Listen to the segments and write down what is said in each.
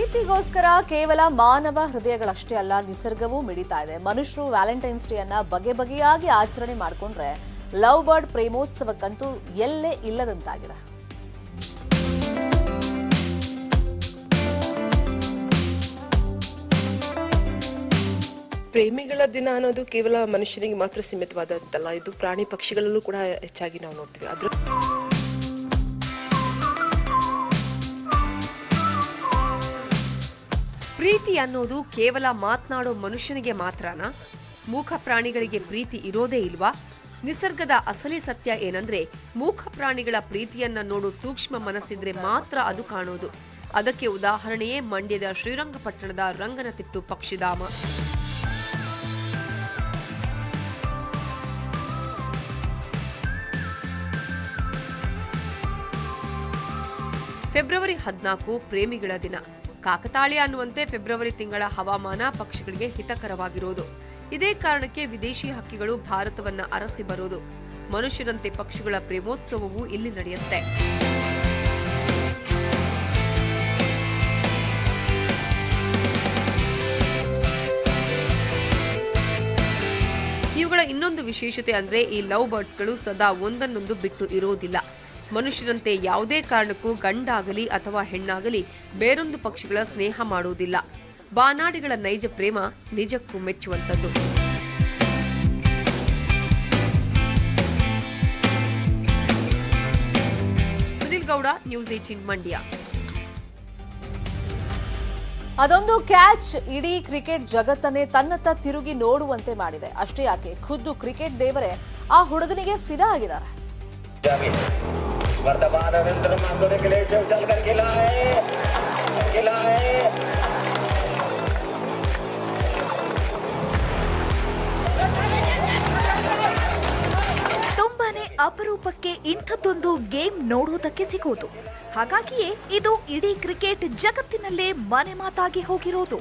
ಪ್ರೀತಿಗೋಸ್ಕರ ಕೇವಲ ಮಾನವ ಹೃದಯಗಳಷ್ಟೇ ಅಲ್ಲ, ನಿಸರ್ಗವೂ ಮಿಡಿತಾ ಇದೆ. ಮನುಷ್ಯರು ವ್ಯಾಲೆಂಟೈನ್ಸ್ ಡೇ ಅನ್ನ ಬಗೆ ಬಗೆಯಾಗಿ ಆಚರಣೆ ಮಾಡಿಕೊಂಡ್ರೆ ಲವ್ ಬರ್ಡ್ ಪ್ರೇಮೋತ್ಸವಕ್ಕಂತೂ ಎಲ್ಲೇ ಇಲ್ಲದಂತಾಗಿದೆ. ಪ್ರೇಮಿಗಳ ದಿನ ಅನ್ನೋದು ಕೇವಲ ಮನುಷ್ಯನಿಗೆ ಮಾತ್ರ ಸೀಮಿತವಾದಂತಲ್ಲ, ಇದು ಪ್ರಾಣಿ ಪಕ್ಷಿಗಳಲ್ಲೂ ಕೂಡ ಹೆಚ್ಚಾಗಿ ನಾವು ನೋಡ್ತೀವಿ. ಅದ್ರ ಅನ್ನೋದು ಕೇವಲ ಮಾತನಾಡೋ ಮನುಷ್ಯನಿಗೆ ಮಾತ್ರನಾ? ಮೂಕ ಪ್ರಾಣಿಗಳಿಗೆ ಪ್ರೀತಿ ಇರೋದೇ ಇಲ್ವಾ? ನಿಸರ್ಗದ ಅಸಲಿ ಸತ್ಯ ಏನಂದ್ರೆ ಮೂಕ ಪ್ರಾಣಿಗಳ ಪ್ರೀತಿಯನ್ನ ನೋಡು ಸೂಕ್ಷ್ಮ ಮನಸ್ಸಿದ್ರೆ ಮಾತ್ರ ಅದು ಕಾಣೋದು. ಅದಕ್ಕೆ ಉದಾಹರಣೆಯೇ ಮಂಡ್ಯದ ಶ್ರೀರಂಗಪಟ್ಟಣದ ರಂಗನತಿಟ್ಟು ಪಕ್ಷಿಧಾಮ. ಫೆಬ್ರವರಿ ಹದಿನಾಲ್ಕು ಪ್ರೇಮಿಗಳ ದಿನ. ಕಾಕತಾಳೀಯ ಅನ್ನುವಂತೆ ಫೆಬ್ರವರಿ ತಿಂಗಳ ಹವಾಮಾನ ಪಕ್ಷಿಗಳಿಗೆ ಹಿತಕರವಾಗಿರೋದು. ಇದೇ ಕಾರಣಕ್ಕೆ ವಿದೇಶಿ ಹಕ್ಕಿಗಳು ಭಾರತವನ್ನ ಅರಸಿ ಬರೋದು. ಮನುಷ್ಯರಂತೆ ಪಕ್ಷಿಗಳ ಪ್ರೇಮೋತ್ಸವವೂ ಇಲ್ಲಿ ನಡೆಯುತ್ತೆ. ಇವುಗಳ ಇನ್ನೊಂದು ವಿಶೇಷತೆ ಅಂದ್ರೆ ಈ ಲವ್ ಬರ್ಡ್ಸ್ಗಳು ಸದಾ ಒಂದನ್ನೊಂದು ಬಿಟ್ಟು ಇರೋದಿಲ್ಲ. ಮನುಷ್ಯರಂತೆ ಯಾವುದೇ ಕಾರಣಕ್ಕೂ ಗಂಡಾಗಲಿ ಅಥವಾ ಹೆಣ್ಣಾಗಲಿ ಬೇರೊಂದು ಪಕ್ಷಿಗಳ ಸ್ನೇಹ ಮಾಡುವುದಿಲ್ಲ. ಬಾನಾಡಿಗಳ ನೈಜ ಪ್ರೇಮ ನಿಜಕ್ಕೂ ಮೆಚ್ಚುವಂಥದ್ದು. Sunil Gowda news eighteen Mandya. ಅದೊಂದು ಕ್ಯಾಚ್ ಇಡೀ ಕ್ರಿಕೆಟ್ ಜಗತ್ತನ್ನೇ ತನ್ನತ್ತ ತಿರುಗಿ ನೋಡುವಂತೆ ಮಾಡಿದೆ. ಅಷ್ಟೇ ಯಾಕೆ ಖುದ್ದು ಕ್ರಿಕೆಟ್ ದೇವರೇ ಆ ಹುಡುಗನಿಗೆ ಫಿದಾ ಆಗಿದ್ದಾರೆ. जावेद वर्तमान रविंद्र माथुर के लिए शिव चल कर खिला है खिला है ತುಂಬಾನೇ ಅಪರೂಪಕ್ಕೆ ಇಂಥದ್ದೊಂದು ಗೇಮ್ ನೋಡುವುದಕ್ಕೆ ಸಿಗೋದು ಹಾಗಾಗಿಯೇ ಇದು ಇಡೀ ಕ್ರಿಕೆಟ್ ಜಗತ್ತಿನಲ್ಲೇ ಮನೆ ಮಾತಾಗಿ ಹೋಗಿರೋದು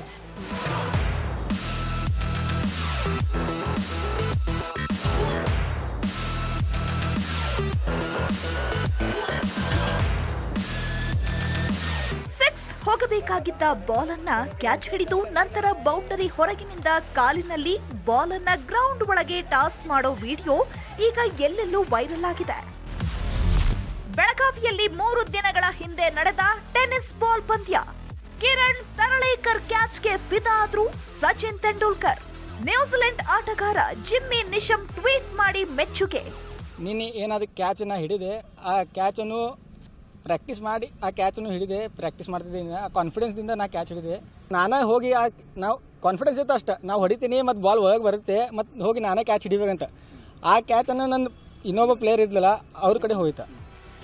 ಹೋಗಬೇಕಾಗಿದ್ದ ಬಾಲ್ ಅನ್ನ ಕ್ಯಾಚ್ ಹಿಡಿದು ನಂತರ ಬೌಂಡರಿ ಹೊರಗಿನಿಂದ ಕಾಲಿನಲ್ಲಿ ಬಾಲ್ ಅನ್ನ ಗ್ರೌಂಡ್ ಒಳಗೆ ಟಾಸ್ ಮಾಡೋ ವಿಡಿಯೋ ಈಗ ಎಲ್ಲೆಲ್ಲೂ ವೈರಲ್ ಆಗಿದೆ. ಬೆಳಗಾವಿಯಲ್ಲಿ ಮೂರು ದಿನಗಳ ಹಿಂದೆ ನಡೆದ ಟೆನಿಸ್ ಬಾಲ್ ಪಂದ್ಯ. ಕಿರಣ್ ತರಳೇಕರ್ ಕ್ಯಾಚ್ಗೆ ಫಿದಾ ಆದ್ರು ಸಚಿನ್ ತೆಂಡೂಲ್ಕರ್. ನ್ಯೂಜಿಲೆಂಡ್ ಆಟಗಾರ ಜಿಮ್ಮಿ ನಿಶಮ್ ಟ್ವೀಟ್ ಮಾಡಿ ಮೆಚ್ಚುಗೆ. ನಿನ್ನೆ ಏನಾದ್ರು ಕ್ಯಾಚನ್ನು ಹಿಡಿದೆ, ಆ ಕ್ಯಾಚನ್ನು ಪ್ರಾಕ್ಟೀಸ್ ಮಾಡಿ ಆ ಕ್ಯಾಚನ್ನು ಹಿಡಿದೆ ಪ್ರಾಕ್ಟೀಸ್ ಮಾಡ್ತಿದ್ದೀನಿ. ಆ ಕಾನ್ಫಿಡೆನ್ಸ್ದಿಂದ ನಾ ಕ್ಯಾಚ್ ಹಿಡಿದೆ. ನಾನೇ ಹೋಗಿ ಆ ನಾವು ಕಾನ್ಫಿಡೆನ್ಸ್ ಇತ್ತು ಅಷ್ಟೆ. ನಾವು ಹೊಡಿತೀನಿ ಮತ್ತು ಬಾಲ್ ಒಳಗೆ ಬರುತ್ತೆ, ಮತ್ತು ಹೋಗಿ ನಾನೇ ಕ್ಯಾಚ್ ಹಿಡಿಬೇಕಂತ. ಆ ಕ್ಯಾಚನ್ನು ನನ್ನ ಇನ್ನೊಬ್ಬ ಪ್ಲೇಯರ್ ಇದ್ದಲ್ಲ ಅವ್ರ ಕಡೆ ಹೋಯಿತ.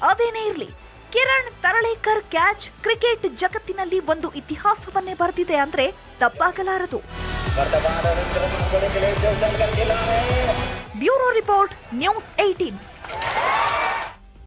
ಅದೇನೇ ಇರಲಿ, ಕಿರಣ್ ತರಳೇಕರ್ ಕ್ಯಾಚ್ ಕ್ರಿಕೆಟ್ ಜಗತ್ತಿನಲ್ಲಿ ಒಂದು ಇತಿಹಾಸವನ್ನೇ ಬರೆದಿದೆ ಅಂದ್ರೆ ತಪ್ಪಾಗಲಾರದು. Bureau report news eighteen